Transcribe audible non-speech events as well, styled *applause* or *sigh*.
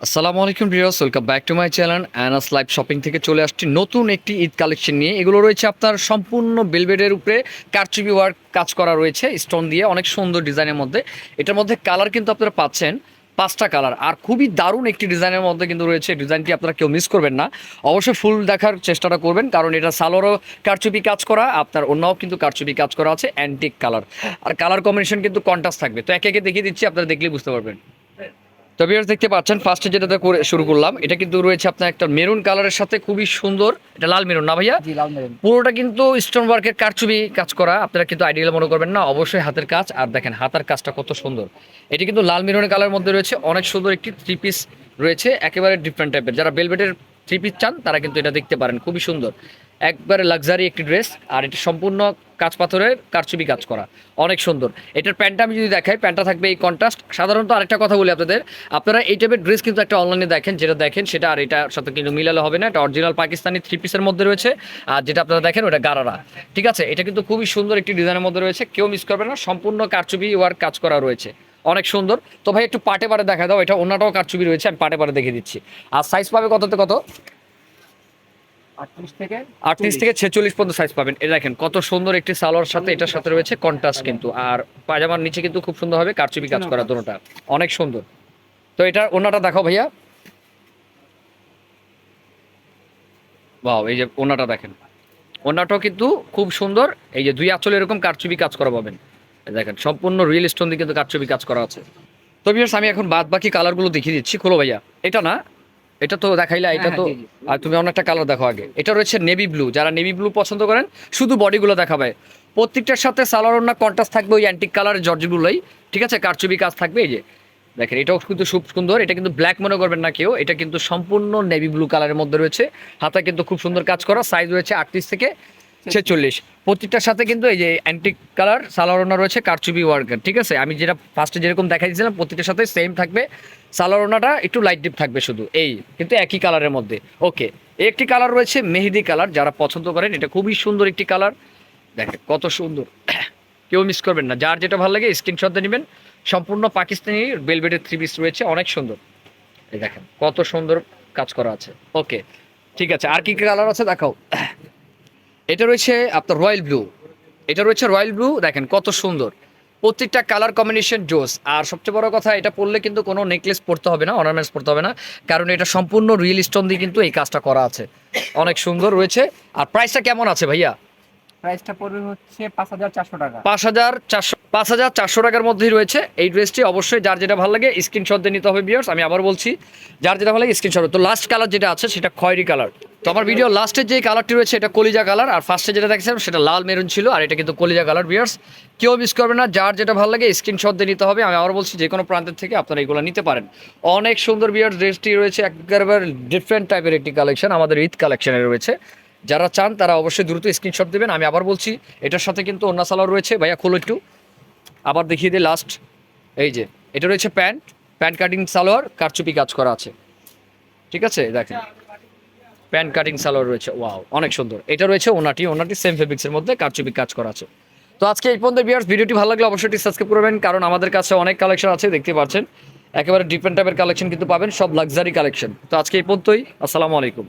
আসসালামু আলাইকুম viewers, welcome back to my channel Anas live shopping থেকে চলে আসছি নতুন একটি ঈদ কালেকশন নিয়ে। এগুলো রয়েছে আপনার সম্পূর্ণ বেলবেডের উপরে, কারচুপি ওয়ার্ক কাজ করা রয়েছে, স্টোন দিয়ে, অনেক সুন্দর ডিজাইনের মধ্যে। এটার মধ্যে কালার কিন্তু আপনারা পাচ্ছেন, পাঁচটা কালার। আর খুবই দারুণ একটি ডিজাইনের মধ্যে কিন্তু রয়েছে ডিজাইনটি আপনারা কেউ মিস করবেন না। অবশ্যই ফুল দেখার চেষ্টাটা করবেন, কারণ এটা সালোরও কারচুপি কাজ করা, আপনার অন্যও কিন্তু কারচুপি কাজ করা আছে অ্যান্টিক কালার। আর কালার কম্বিনেশন কিন্তু কন্ট্রাস্ট থাকবে। তো একে একে দেখিয়ে দিচ্ছি, আপনারা দেখলেই বুঝতে পারবেন। তো ভিউয়ার্স দেখতে পাচ্ছেন ফার্স্টে যেটা করে শুরু করলাম এটা কিন্তু রয়েছে আপনার একটা মেরুন কালারের সাথে খুবই সুন্দর এটা লাল মেরুন না ভাইয়া? লাল মেরুন পুরোটা কিন্তু স্টোন ওয়ার্কের কারচুবি কাজ করা আপনারা কিন্তু আইডিয়াল মনে করবেন না অবশ্যই হাতের কাজ আর দেখেন হাতের কাজটা কত সুন্দর। এটি কিন্তু লাল মেরুনের কালার মধ্যে রয়েছে অনেক সুন্দর একটি থ্রি পিস রয়েছে একেবারে ডিফারেন্ট টাইপের যারা বেলভেটের থ্রি পিস চান তারা কিন্তু এটা দেখতে পারেন খুবই সুন্দর। একবারে লাক্সারি একটি ড্রেস আর এটি সম্পূর্ণ কাজ পাথরের কারচুপি কাজ করা। অনেক সুন্দর। এটার প্যান্টটা আমি যদি দেখাই, প্যান্টটা থাকবে এই কন্ট্রাস্ট সাধারণত আরেকটা কথা বলি আপনাদের, আপনারা এই টাইপের ড্রেস কিন্তু একটা অনলাইনে দেখেন, যেটা দেখেন সেটা আর এটার সাথে কিন্তু মিলালে হবে না। এটা অরিজিনাল পাকিস্তানি থ্রি পিসের মধ্যে রয়েছে, আর যেটা আপনারা দেখেন ওটা গারারা। ঠিক আছে? এটা কিন্তু খুবই সুন্দর একটি ডিজাইনের মধ্যে রয়েছে। কেউ মিস করবে না, সম্পূর্ণ কারচুপি ওয়ার্ক কাজ করা রয়েছে। অনেক সুন্দর। তো ভাই, একটু পাটে পারে দেখা দাও, এটা অন্যটাও কারচুপি রয়েছে, আমি পাটে পারে দেখে দিচ্ছি। আর সাইজ পাবে কততে কত? আটত্রিশ থেকে ছেচল্লিশ পর্যন্ত সাইজ পাবেন। এটা দেখেন, কত সুন্দর একটি সালোয়ার সাথে এটার সাথে রয়েছে কন্ট্রাস্ট কিন্তু। আর পায়জামার নিচে কিন্তু খুব সুন্দর হবে কারচুপি কাজ করা অনেক সুন্দর। তো ওনাটা দেখাও ভাইয়া। বাও এই যে ওনাটা দেখেন। ওনাটাও কিন্তু খুব সুন্দর। এই যে দুই আঁচলে এরকম কারচুপি কাজ করা পাবেন। দেখেন, সম্পূর্ণ রিয়েল স্টোন দিয়ে কিন্তু কারচুপি কাজ করা আছে। তো ভিউয়ার্স আমি এখন বাদ বাকি কালারগুলো দেখিয়ে দিচ্ছি। খোলো ভাইয়া। এটা না এটা তো দেখাইলা এটা হ্যাঁ, তো জি। আর তুমি অন্য একটা কালার দেখো আগে। এটা রয়েছে নেভি ব্লু যারা নেভি ব্লু পছন্দ করেন শুধু বডিগুলো দেখাবে। প্রত্যেকটার সাথে সালোয়ার অন্য কন্ট্রাস্ট থাকবে ওই অ্যান্টিক কালার জর্জগুলোই ঠিক আছে? কারচুবি কাজ থাকবে এই যে। দেখেন এটাও কিন্তু খুব সুন্দর এটা কিন্তু ব্ল্যাক মনে করবেন না কেউ এটা কিন্তু সম্পূর্ণ নেভি ব্লু কালারের মধ্যে রয়েছে। হাতে কিন্তু খুব সুন্দর কাজ করা সাইজ রয়েছে আটত্রিশ থেকে ছেচল্লিশ। প্রত্যেকটার সাথে কিন্তু এই যে অ্যান্টিক কালার সালোয়ারোনা রয়েছে, কারচুপি ওয়ার্কের ঠিক আছে? আমি যেটা ফার্স্টে যেরকম দেখা দিয়েছিলাম, প্রত্যেকটার সাথে সেম থাকবে। সালোয়ারোনাটা একটু লাইট ডিপ থাকবে শুধু, এই, কিন্তু একই কালারের মধ্যে। ওকে একটি কালার রয়েছে মেহেদি কালার যারা পছন্দ করেন, এটা খুবই সুন্দর একটি কালার দেখেন, কত সুন্দর। *coughs* কেউ মিস করবেন না, যার যেটা ভালো লাগে স্ক্রিনশট দিয়ে নেবেন। সম্পূর্ণ পাকিস্তানি বেলভেটের থ্রি পিস রয়েছে, অনেক সুন্দর। এই দেখেন, কত সুন্দর কাজ করা আছে। ওকে ঠিক আছে, আর কি কি কালার আছে দেখাও। এটা রয়েছে আপনার রয়্যাল ব্লু। এটা রয়েছে রয়্যাল ব্লু দেখেন কত সুন্দর। প্রত্যেকটা কালার কম্বিনেশন জোস। আর সবচেয়ে বড় কথা এটা পরলে কিন্তু কোনো নেকলেস পরতে হবে না অর্নামেন্টস পরতে হবে না। কারণ এটা সম্পূর্ণ রিয়েল স্টোন দিয়ে কিন্তু এই কাজটা করা আছে। অনেক সুন্দর রয়েছে। আর প্রাইসটা কেমন আছে ভাইয়া? প্রাইসটা পড়বে হচ্ছে পাঁচ হাজার চারশো টাকা। পাঁচ হাজার চারশো পাঁচ হাজার চারশো টাকার মধ্যেই রয়েছে। এই ড্রেসটি অবশ্যই যার যেটা ভালো লাগে স্ক্রিনশট দিয়ে নিতে হবে বিয়ার্স আমি আবার বলছি যার যেটা ভালো লাগে স্ক্রিনশট তো লাস্ট কালার যেটা আছে সেটা খয়েরি কালার তো আমার ভিডিও লাস্টের যে কালারটি রয়েছে, এটা কলিজা কালার আর ফার্স্টে যেটা দেখছিলাম, সেটা লাল মেরুন ছিল, আর এটা কিন্তু কলিজা কালার বিয়ার্স কেউ মিস করবে না, যার যেটা ভালো লাগে স্ক্রিনশট দিয়ে নিতে হবে। আমি আবার বলছি, যে কোনো প্রান্তের থেকে আপনারা এগুলো নিতে পারেন। অনেক সুন্দর বিয়ার্স ড্রেসটি রয়েছে, একেবারে ডিফারেন্ট টাইপের একটি কালেকশন আমাদের ঈদ কালেকশনে রয়েছে। যারা চান, তারা অবশ্যই দ্রুত স্ক্রিনশট দেবেন। আমি আবার বলছি, এটার সাথে কিন্তু অন্য সালার রয়েছে। ভাইয়া, খোলো একটু। আবার দেখিয়ে দিই লাস্ট এই যে, এটা রয়েছে প্যান্ট। প্যান্ট কাটিং সালোয়ার, কারচুপি কাজ করা আছে। ঠিক আছে? দেখেন। প্যান্ট কাটিং সালোয়ার রয়েছে। ওয়াও, অনেক সুন্দর। এটা রয়েছে ওনাটি ওনাটি সেম ফেব্রিক্সের মধ্যে কারচুপি কাজ করা আছে। তো আজকে এই পর্যন্ত বিয়ার্স ভিডিওটি ভালো লাগলে অবশ্যই সাবস্ক্রাইব করবেন কারণ আমাদের কাছে অনেক কালেকশন আছে, দেখতে পাচ্ছেন। একেবারে ডিফারেন্ট টাইপের কালেকশন কিন্তু পাবেন, সব লাক্সারি কালেকশন তো আজকে এই পর্যন্তই, আসসালামু আলাইকুম।